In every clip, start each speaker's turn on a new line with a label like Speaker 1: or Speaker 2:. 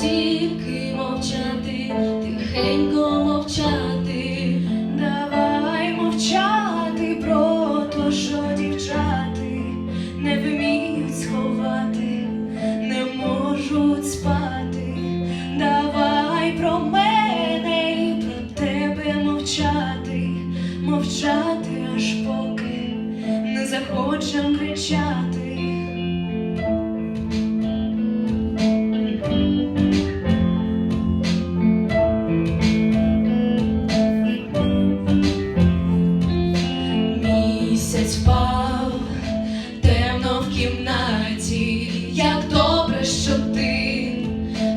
Speaker 1: тільки мовчати, тихенько мовчати, давай мовчати про то, що дівчати не вміють сховати, не можуть спати, давай про мене і про тебе мовчати, мовчати аж поки не захочем кричати. Впав темно в кімнаті, як добре, що ти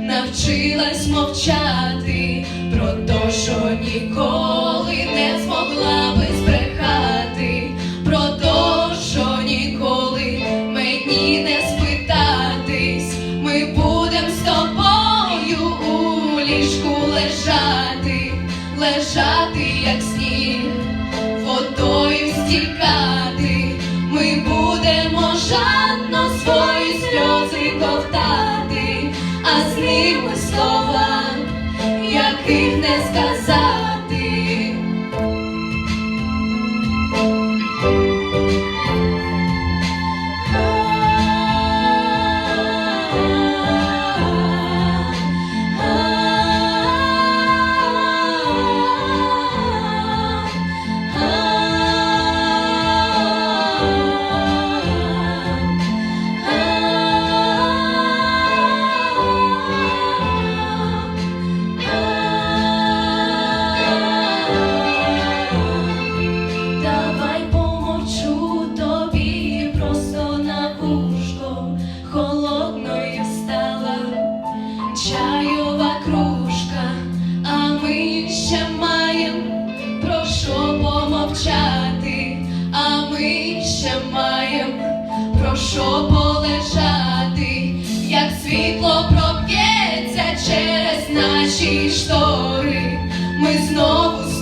Speaker 1: навчилась мовчати. Про те, що ніколи не змогла би збрехати, про те, що ніколи мені не спитатись, ми будем з тобою у ліжку лежати, лежати, як сніг водою будемо жадно свої сльози ковтати, а з ними слова, маєм про що полежати, як світло проб'ється через наші штори, ми знову